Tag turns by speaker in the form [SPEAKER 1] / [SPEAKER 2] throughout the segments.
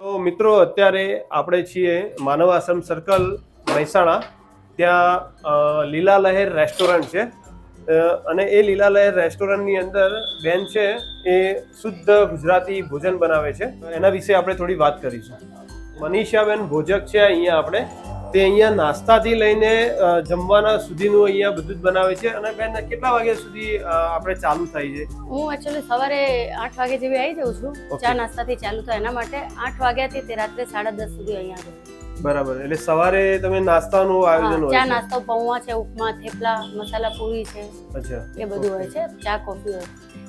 [SPEAKER 1] તો મિત્રો, અત્યારે આપણે છીએ માનવ આશ્રમ સર્કલ મહેસાણા. ત્યાં લીલા લહેર રેસ્ટોરન્ટ છે. અને એ લીલા લહેર રેસ્ટોરન્ટની અંદર બેન છે એ શુદ્ધ ગુજરાતી ભોજન બનાવે છે. એના વિશે આપણે થોડી વાત કરીશું. મનીષાબેન ભોજક છે અહીંયા આપણે. તે અહીંયા નાસ્તાથી લઈને જમવાના સુધીનું અહીંયા બધું જ બનાવે છે. અને બેન કેટલા વાગ્યા સુધી આપણે ચાલુ થાય છે?
[SPEAKER 2] હું એકચ્યુઅલી સવારે આઠ વાગે જેવી આવી જાઉં છું. ચા નાસ્તાથી ચાલુ થાય એના માટે આઠ વાગ્યાથી તે રાત્રે સાડા દસ સુધી અહીંયા છું.
[SPEAKER 1] બરાબર. એટલે સવારે તમે નાસ્તાનું આયોજન હોય
[SPEAKER 2] ચા નાસ્તો પૌવા છે ઉપમા થેપલા મસાલા પૂરી છે.
[SPEAKER 1] અચ્છા.
[SPEAKER 2] એ બધું હોય છે. ચા કોફી હોય.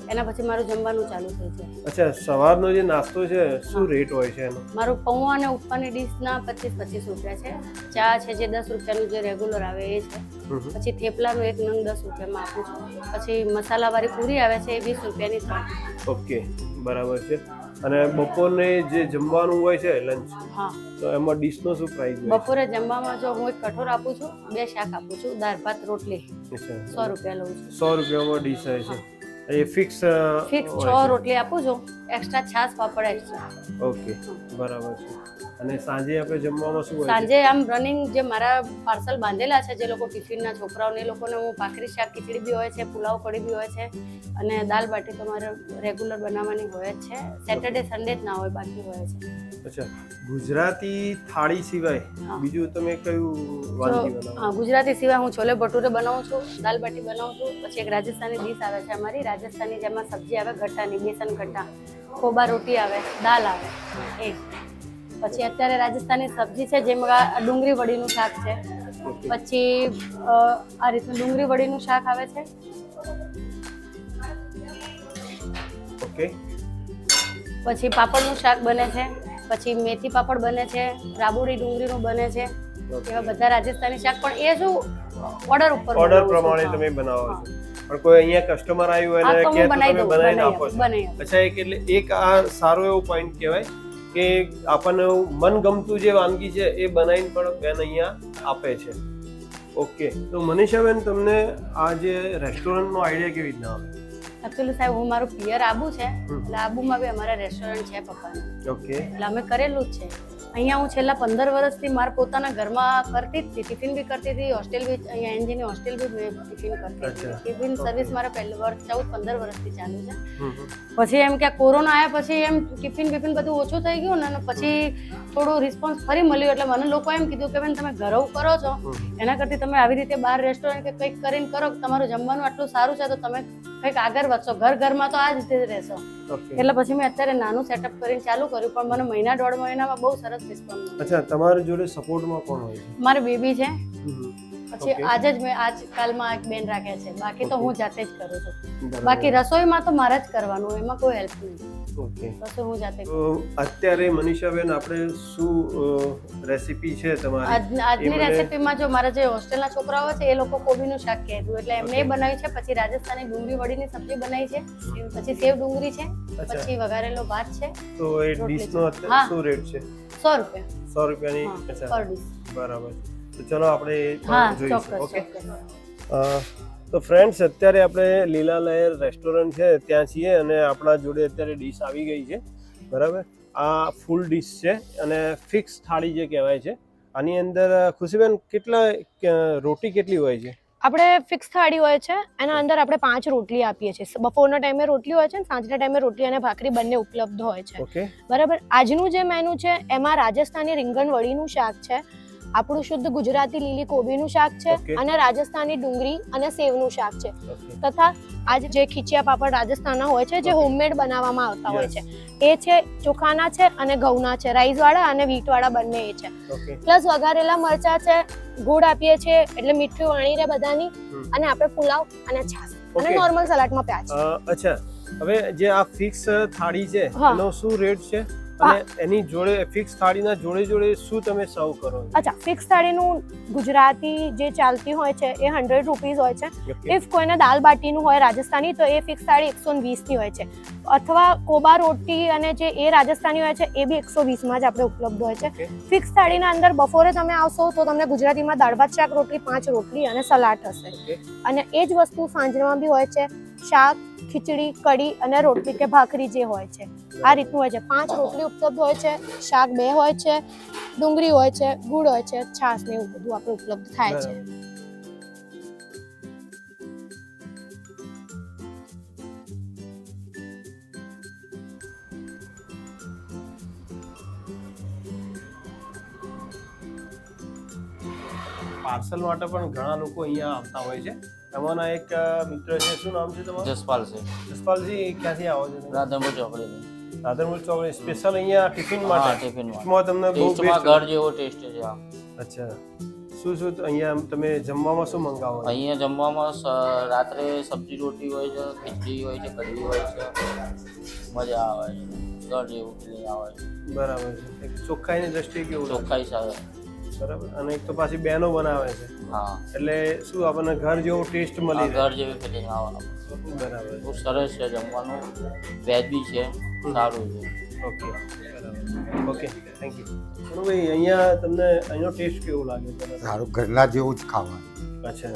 [SPEAKER 2] એના પછી મારું જમવાનું ચાલુ થઈ જાય.
[SPEAKER 1] અચ્છા સવારનો જે નાસ્તો છે શું રેટ હોય છે એનો?
[SPEAKER 2] મારો પૌવા અને ઉપરની ડીશના પચીસ પચીસ રૂપિયા છે. ચા છે જે દસ રૂપિયાનું જે રેગ્યુલર આવે એ છે. પછી થેપલાનું એક નંગ દસ રૂપિયામાં આપું છું. પછી મસાલાવાળી પૂરી આવે છે એ વીસ રૂપિયાની ત્રણ
[SPEAKER 1] ઓકે બરાબર છે. અને બપોરને જે જમવાનું હોય છે લંચ
[SPEAKER 2] હા.
[SPEAKER 1] તો એમાં ડીશનો શું પ્રાઇસ હોય?
[SPEAKER 2] બપોરે જમવામાં જો હું એક કઠોર આપું છું બે શાક આપું છું દાળ ભાત રોટલી.
[SPEAKER 1] અચ્છા.
[SPEAKER 2] સો રૂપિયા લઉં છું.
[SPEAKER 1] સો રૂપિયામાં ડીશ હોય છે. એ ફિક્સ
[SPEAKER 2] ફિક્સ છ રોટલી આપું છું. એક્સ્ટ્રા છાશ પાપડ એક્સ્ટ્રા
[SPEAKER 1] ઓકે બરાબર છે. અને સાંજે આપણે જમવામાં શું હોય
[SPEAKER 2] સાંજે આમ રનિંગ જે મારા પાર્સલ બાંધેલા છે જે લોકો ટિફિનના છોકરાઓને એ લોકોને હું ભાખરી શાક ખીચડી બી હોય છે પુલાવ કઢી બી હોય છે અને દાલ બાટી તો મારે રેગ્યુલર બનાવવાની હોય જ છે. સેટરડે સન્ડે જ ના હોય બાકી હોય છે.
[SPEAKER 1] અચ્છા ગુજરાતી થાળી સિવાય. બીજું તમે કયું વાનગી બનાવો?
[SPEAKER 2] ગુજરાતી સિવાય હું છોલે ભટુરે બનાવું છું દાલ બાટી બનાવું છું પછી એક રાજસ્થાની ડીશ આવે છે અમારી. રાજસ્થાની જેમાં સબ્જી આવે ગટ્ટાની બેસન ગટ્ટા ખોબા રોટી આવે દાલ આવે એ. પછી અત્યારે રાજસ્થાની સબ્જી છે જેમાં ડુંગળી વડીનું શાક છે. પછી આ રીતનું ડુંગળી વડીનું શાક આવે છે.
[SPEAKER 1] ઓકે.
[SPEAKER 2] પછી પાપડનું શાક બને છે. પછી મેથી પાપડ બને છે રાબુડી ડુંગળીનું બને છે એવા બધા રાજસ્થાની શાક પણ એ શું ઓર્ડર ઉપર
[SPEAKER 1] ઓર્ડર પ્રમાણે તમે બનાવો છો. પણ કોઈ અહીંયા કસ્ટમર આવ્યું
[SPEAKER 2] હોય
[SPEAKER 1] અને કે તમે બનાવીને
[SPEAKER 2] બનાવી
[SPEAKER 1] આપો છો. અચ્છા એક એટલે એક આ સારો એવો પોઈન્ટ કહેવાય કે આપણને મનગમતું જે વાનગી છે એ બનાવીને પણ બેન અહીંયા આપે છે. ઓકે. તો મનીષાબેન તમને આ જે રેસ્ટોરન્ટનો આઈડિયા કેવી રીતના આવે?
[SPEAKER 2] એકચ્યુઅલી સાહેબ હું મારું પિયર આબુ છે. એટલે આબુમાં બી અમારા રેસ્ટોરન્ટ છે પપ્પાનું.
[SPEAKER 1] ઓકે.
[SPEAKER 2] એટલે અમે કરેલું જ છે. અહીંયા હું છેલ્લા પંદર વર્ષથી મારા પોતાના ઘરમાં કરતી જ હતી ટિફિન બી કરતી હતી હોસ્ટેલ બી અહીંયા એનજીની હોસ્ટેલ બી મેં ટિફિન કરતી હતી. ટિફિન સર્વિસ મારા પહેલું વર્ષ ચૌદ પંદર વર્ષથી ચાલુ છે. પછી એમ કે કોરોના આવ્યા પછી એમ ટિફિન બિફિન બધું ઓછું થઈ ગયું ને પછી થોડું રિસ્પોન્સ ફરી મળ્યું. એટલે મને લોકો એમ કીધું કે બેન તમે ઘરો કરો છો. એના કરતી તમે આવી રીતે બહાર રેસ્ટોરન્ટ કે કંઈક કરીને કરો તમારું જમવાનું આટલું સારું છે તો તમે કંઈક આગળ વધશો. ઘર ઘરમાં તો આ જ રીતે રહેશો. એટલે પછી મેં અત્યારે નાનું સેટઅપ કરીને ચાલુ કર્યું પણ મને મહિના દોઢ મહિનામાં બહુ સરસ રિસ્પોન્સ
[SPEAKER 1] અચ્છા તમારી જોડે સપોર્ટમાં કોણ હોય
[SPEAKER 2] મારી બેબી છે. પછી
[SPEAKER 1] આજ
[SPEAKER 2] આજે જ મેં આજકાલમાં એક બેન રાખ્યા છે. બાકી તો હું જાતે જ કરું છું. બાકી રસોઈમાં તો મારે જ કરવાનું એમાં કોઈ હેલ્પ નહીં
[SPEAKER 1] ઓકે
[SPEAKER 2] રસોઈ હું જાતે
[SPEAKER 1] અત્યારે મનીષાબેન આપણે શું રેસીપી છે તમારી?
[SPEAKER 2] આજની રેસીપીમાં જો મારા જે હોસ્ટેલના છોકરાઓ છે એ લોકો કોબીનું શાક કહેતું એટલે એમને બનાવ્યું છે પછી રાજસ્થાની ડુંગળી વડીની સબ્જી બનાવી છે પછી સેવ ડુંગળી છે પછી વઘારેલો ભાત છે
[SPEAKER 1] તો એ ડીશનો અત્યારે. શું રેટ છે?
[SPEAKER 2] સો રૂપિયા.
[SPEAKER 1] સો રૂપિયાની
[SPEAKER 2] પર ડીશ
[SPEAKER 1] બરાબર. તો ચલો આપણે જોઈશું ઓકે? તો ફ્રેન્ડ્સ અત્યારે આપણે લીલા લહેર રેસ્ટોરન્ટ છે ત્યાં છીએ અને આપણા જોડે અત્યારે ડીશ આવી ગઈ છે બરાબર? આ ફૂલ ડીશ છે અને ફિક્સ થાળી જે કહેવાય છે આની અંદર ખુશીબેન કેટલા રોટી કેટલી હોય છે?
[SPEAKER 3] આપણે ફિક્સ થાળી હોય છે એના અંદર આપણે પાંચ રોટલી આપીએ છીએ. બપોરના ટાઈમે રોટલી હોય છે અને સાંજના ટાઈમે રોટલી અને ભાખરી બંને ઉપલબ્ધ હોય છે. બરાબર? આજનું જે મેનુ છે એમાં રાજસ્થાની રીંગણ વડીનું શાક છે આપણું શુદ્ધ ગુજરાતી લીલી કોબીનું શાક છે અને રાજસ્થાની ડુંગળી અને સેવનું શાક છે. તથા આજ જે ખીચિયા પાપડ રાજસ્થાનના હોય છે જે હોમમેડ બનાવવામાં આવતા હોય છે. એ છે ચોખાના છે અને ઘઉંના છે. રાઈસવાળા અને વીટવાળા બંને એ છે. પ્લસ વઘારેલા મરચા છે ગોળ આપીએ છીએ એટલે મીઠું વાણી રહે બધાની અને આપણે પુલાવ અને છાશ અને નોર્મલ સલાડમાં પ્યાજ.
[SPEAKER 1] અચ્છા. હવે જે આ ફિક્સ થાળી છે એનો શું રેટ છે? અને એની જોડે ફિક્સ થાળીના જોડે જોડે શું તમે સર્વ કરો
[SPEAKER 3] અચ્છા ફિક્સ થાળીનું ગુજરાતી જે ચાલતી હોય છે એ હંડ્રેડ રૂપીઝ હોય છે. ઇફ કોઈને દાલ બાટીનું હોય રાજસ્થાની તો એ ફિક્સ થાળી એકસો વીસની હોય છે. અથવા કોબા રોટી અને જે એ રાજસ્થાની હોય છે એ બી એકસો વીસમાં જ આપણે ઉપલબ્ધ હોય છે. ફિક્સ થાળીના અંદર બપોરે તમે આવશો તો તમને ગુજરાતીમાં દાળ ભાત શાક રોટલી પાંચ રોટલી અને સલાડ થશે. અને એ જ વસ્તુ સાંજમાં બી હોય છે શાક ખીચડી, કઢી અને રોટલી કે ભાખરી જે હોય છે. આ રીતનું હોય છે. પાંચ રોટલી ઉપલબ્ધ હોય છે. શાક બે હોય છે. ડુંગળી હોય છે. ગુડ હોય છે. છાશ ને એવું બધું આપણે ઉપલબ્ધ થાય છે.
[SPEAKER 1] પાર્સલ માટે પણ ઘણા લોકો અહીંયા આવતા હોય છે. એમાંના એક મિત્ર છે શું નામ છે તમારું?
[SPEAKER 4] જસપાલ છે.
[SPEAKER 1] જસપાલજી ક્યાંથી આવો છો?
[SPEAKER 4] રાધનપુર ચોકડી
[SPEAKER 1] રાધનપુર ચોકડી. સ્પેશિયલ અહીંયા ટિફિન માટે?
[SPEAKER 4] ટિફિનમાં.
[SPEAKER 1] માં તમને બહુ
[SPEAKER 4] ટેસ્ટમાં ઘર જેવો ટેસ્ટ છે આ
[SPEAKER 1] અચ્છા. શું શું અહીંયા તમે જમવામાં શું મંગાવો
[SPEAKER 4] અહીંયા જમવામાં રાત્રે સબ્જી રોટી હોય છે ખીચડી હોય છે કઢી હોય છે. મજા આવે છે. ઘર જેવું આવે છે.
[SPEAKER 1] બરાબર છે. ચોખ્ખાઈની દ્રષ્ટિએ કેવું?
[SPEAKER 4] ચોખ્ખાઈ સાથે
[SPEAKER 1] બરાબર? અને એક તો પાછી બેનો બનાવે છે.
[SPEAKER 4] હા.
[SPEAKER 1] એટલે શું આપણને ઘર જેવો ટેસ્ટ મળી
[SPEAKER 4] ઘર જેવી ફિલિંગ આવે
[SPEAKER 1] બરાબર.
[SPEAKER 4] બહુ સરસ છે જમવાનું. વેજબી છે. સારું છે.
[SPEAKER 1] ઓકે. બરાબર. ઓકે. થેન્ક યુ ભાઈ અહીંયા તમને અહીંનો ટેસ્ટ કેવો લાગે? છે
[SPEAKER 5] સારું ઘરના જેવું જ ખાવાનું.
[SPEAKER 1] અચ્છા.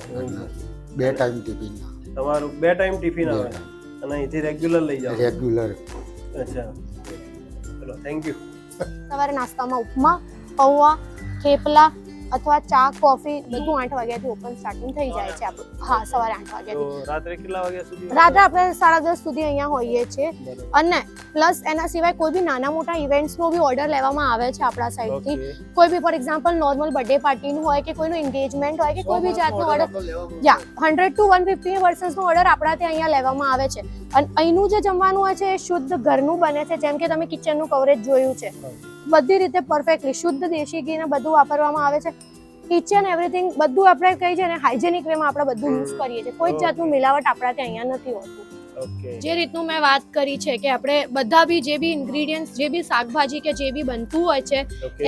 [SPEAKER 5] બે ટાઈમ ટિફિન
[SPEAKER 1] તમારું બે ટાઈમ ટિફિન આવે. અને અહીંથી રેગ્યુલર લઈ જાઓ.
[SPEAKER 5] રેગ્યુલર
[SPEAKER 1] અચ્છા. ચલો થેન્ક યુ
[SPEAKER 3] સવારે નાસ્તામાં ઉપમા પૌવા થેપલા અથવા ચા કોફી બધું આઠ વાગ્યાથી ઓપન સ્ટાર્ટિંગ થઈ જાય છે આપણું. હા સવારે આઠ વાગ્યાથી.
[SPEAKER 1] રાત્રે કેટલા વાગ્યા સુધી
[SPEAKER 3] રાત્રે આપણે સાડા દસ સુધી અહીંયા હોઈએ છીએ. અને પ્લસ એના સિવાય કોઈ બી નાના મોટા ઇવેન્ટ્સનો બી ઓર્ડર લેવામાં આવે છે આપણા સાઈડથી કોઈ બી ફોર એક્ઝામ્પલ નોર્મલ બર્થડે પાર્ટીનું હોય કે કોઈનું એન્ગેજમેન્ટ હોય કે કોઈ બી જાતનો ઓર્ડર યા હંડ્રેડ ટુ વન ફિફ્ટી પર્સન્સનો ઓર્ડર આપણા ત્યાં અહીંયા લેવામાં આવે છે. અને અહીંનું જે જમવાનું હોય છે એ શુદ્ધ ઘરનું બને છે. જેમ કે તમે કિચનનું કવરેજ જોયું છે. બધી રીતે પરફેક્ટલી શુદ્ધ દેશી ઘીને બધું વાપરવામાં આવે છે. કિચન એવરીથિંગ બધું આપણે કહીએ છે ને હાઇજેનિક વેમાં આપણે બધું યુઝ કરીએ છીએ. કોઈ જ જાતનું મિલાવટ આપણા ત્યાં અહીંયા નથી હોતું. જે રીતનું મેં વાત કરી છે કે આપણે બધા બી જે બી ઇન્ગ્રીડિયન્ટ જે બી શાકભાજી કે જે બી બનતું હોય છે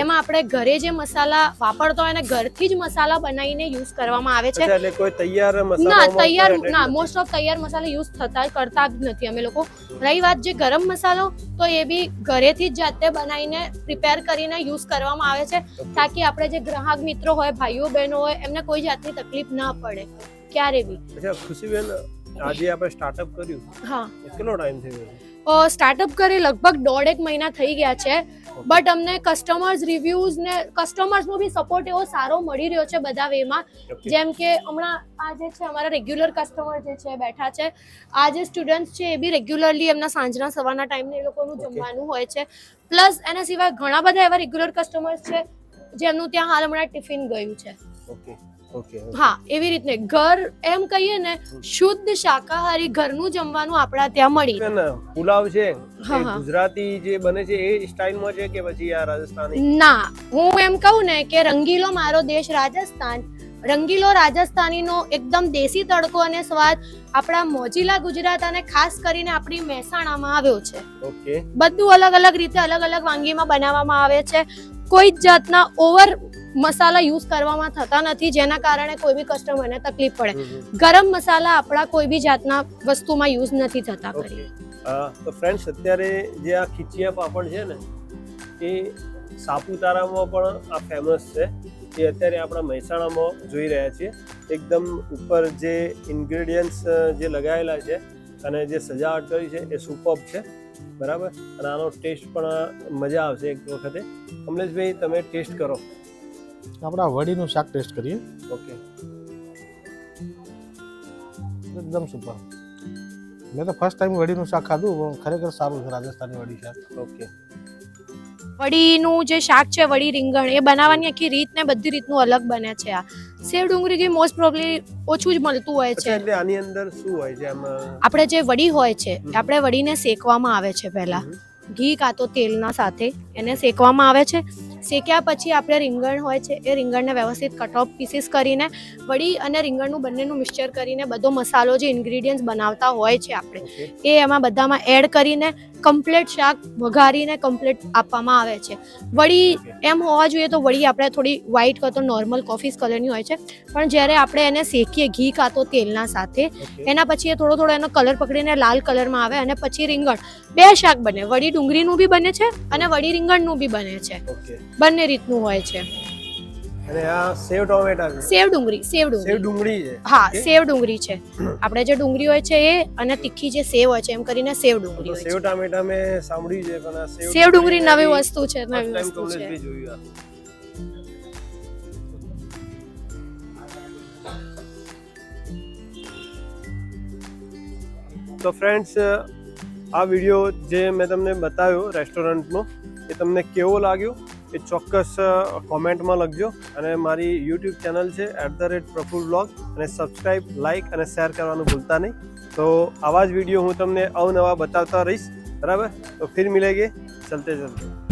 [SPEAKER 3] એમાં આપણે ઘરે જે મસાલા વાપરતો હોય એને ઘરથી જ મસાલા બનાવીને યુઝ કરવામાં આવે છે.
[SPEAKER 1] એટલે કોઈ તૈયાર
[SPEAKER 3] ના તૈયાર ના મોસ્ટ ઓફ તૈયાર મસાલા યુઝ થતા કરતા જ નથી અમે લોકો. રહી વાત જે ગરમ મસાલો તો એ બી ઘરેથી જ જાતે બનાવીને પ્રિપેર કરીને યુઝ કરવામાં આવે છે. તાકી આપણે જે ગ્રાહક મિત્રો હોય ભાઈઓ બહેનો હોય એમને કોઈ જાતની તકલીફ ના પડે ક્યારે બી.
[SPEAKER 1] અચ્છા ખુશીબેન આજે આપણે સ્ટાર્ટઅપ કર્યું.
[SPEAKER 3] હા.
[SPEAKER 1] કેટલો ટાઈમ થઈ ગયો
[SPEAKER 3] સ્ટાર્ટઅપ કરી લગભગ દોઢેક મહિના થઈ ગયા છે. બટ અમને કસ્ટમર્સ રિવ્યુઝ ને કસ્ટમર્સનો બી સપોર્ટ એવો સારો મળી રહ્યો છે બધા વેમાં. જેમ કે હમણાં આ જે છે અમારા રેગ્યુલર કસ્ટમર જે છે બેઠા છે આ જે સ્ટુડન્ટ્સ છે એ બી રેગ્યુલરલી એમના સાંજના સવારના ટાઈમને એ લોકોનું જમવાનું હોય છે. પ્લસ એના સિવાય ઘણા બધા એવા રેગ્યુલર કસ્ટમર્સ છે જેમનું ત્યાં હાલ હમણાં ટિફિન ગયું છે.
[SPEAKER 1] ઓકે
[SPEAKER 3] હા એવી રીતને ઘર એમ કહીએ ને શુદ્ધ શાકાહારી ઘરનું જમવાનું આપણા ત્યાં મળી
[SPEAKER 1] પુલાવ છે. ગુજરાતી જે બને છે એ સ્ટાઇલમાં છે કે પછી આ રાજસ્થાની?
[SPEAKER 3] ના હું એમ કહું ને કે રંગીલો મારો દેશ રાજસ્થાન. રંગીલો રાજસ્થાનીનો એકદમ દેશી તડકો અને સ્વાદ આપણા મોજીલા ગુજરાત અને ખાસ કરીને આપણી મહેસાણામાં આવ્યો છે.
[SPEAKER 1] ઓકે
[SPEAKER 3] બધું અલગ અલગ રીતે અલગ અલગ વાનગીમાં બનાવવામાં આવે છે. કોઈ જ જાતના ઓવર મસાલા યુઝ કરવામાં થતા નથી જેના કારણે કોઈ બી કસ્ટમરને તકલીફ પડે. ગરમ મસાલા આપણા કોઈ બી જાતના વસ્તુમાં યુઝ નથી થતા કરી
[SPEAKER 1] તો ફ્રેન્ડ્સ અત્યારે જે આ ખીચિયા પાપડ છે ને એ સાપુતારામાં પણ આ ફેમસ છે. એ અત્યારે આપણા મહેસાણામાં જોઈ રહ્યા છીએ. એકદમ ઉપર જે ઇન્ગ્રેડિયન્ટ્સ જે લગાવેલા છે અને જે સજાવટ કરી છે એ સુપર છે. બરાબર? અને આનો ટેસ્ટ પણ મજા આવશે એક વખતે. કમલેશભાઈ તમે ટેસ્ટ કરો.
[SPEAKER 6] આપણા વડીનું શાક ટેસ્ટ કરીએ.
[SPEAKER 1] ઓકે
[SPEAKER 6] એકદમ સુપર મેં તો ફર્સ્ટ ટાઈમ વડીનું શાક ખાધું પણ ખરેખર સારું છે રાજસ્થાની વડી શાક.
[SPEAKER 1] ઓકે
[SPEAKER 3] વડીનું જે શાક છે વડી રીંગણ એ બનાવવાની આખી રીત ને બધી રીતનું અલગ બને છે આ. સેવ ડુંગળી કે મોસ્ટ પ્રોબ્લી ઓછું જ મળતું હોય છે.
[SPEAKER 1] એટલે આની અંદર શું હોય છે? આમાં
[SPEAKER 3] આપણે જે વડી હોય છે. આપણે વડીને શેકવામાં આવે છે પહેલા. ઘી કાં તો તેલના સાથે એને શેકવામાં આવે છે. શેક્યા પછી આપણે રીંગણ હોય છે એ રીંગણને વ્યવસ્થિત કટ ઓફ પીસીસ કરીને વડી અને રીંગણનું બંનેનું મિક્સચર કરીને બધો મસાલો જે ઇન્ગ્રીડિયન્ટ્સ બનાવતા હોય છે આપણે એ એમાં બધામાં એડ કરીને કમ્પ્લીટ શાક વઘારીને કમ્પ્લેટ આપવામાં આવે છે. વળી એમ હોવા જોઈએ તો વળી આપણે થોડી વ્હાઈટ કાં તો નોર્મલ કોફીસ કલરની હોય છે. પણ જ્યારે આપણે એને શેકીએ ઘી કાં તો તેલના સાથે એના પછી એ થોડો થોડો એનો કલર પકડીને લાલ કલરમાં આવે અને પછી રીંગણ. બે શાક બને. વડી ડુંગળીનું બી બને છે અને વળી રીંગણનું બી બને છે. બંને રીતનું હોય છે.
[SPEAKER 1] અને આ સેવ ટોમેટા છે.
[SPEAKER 3] સેવ ડુંગળી સેવ
[SPEAKER 1] સેવ
[SPEAKER 3] ડુંગળી
[SPEAKER 1] ડુંગળી છે.
[SPEAKER 3] હા. સેવ ડુંગળી છે. આપણે જે ડુંગળી હોય છે એ અને તીખી જે સેવ હોય છે એમ કરીને સેવ ડુંગળી હોય છે.
[SPEAKER 1] સેવ ટામેટા મે સાંભળ્યું છે પણ આ સેવ
[SPEAKER 3] સેવ ડુંગળી નવી વસ્તુ છે નવી વસ્તુ છે.
[SPEAKER 1] તો ફ્રેન્ડ્સ આ વીડિયો જે મેં તમને બતાવ્યો રેસ્ટોરન્ટનો એ તમને કેવો લાગ્યો? એ ચોક્કસ કોમેન્ટમાં લખજો. અને મારી યુટ્યુબ ચેનલ છે at the rate Praful blog અને સબસ્ક્રાઈબ લાઇક અને શેર કરવાનું ભૂલતા નહીં. તો આવા જ વીડિયો હું તમને અવનવા બતાવતા રહીશ. બરાબર? તો ફિર મિલેગે ચલતે ચલતે.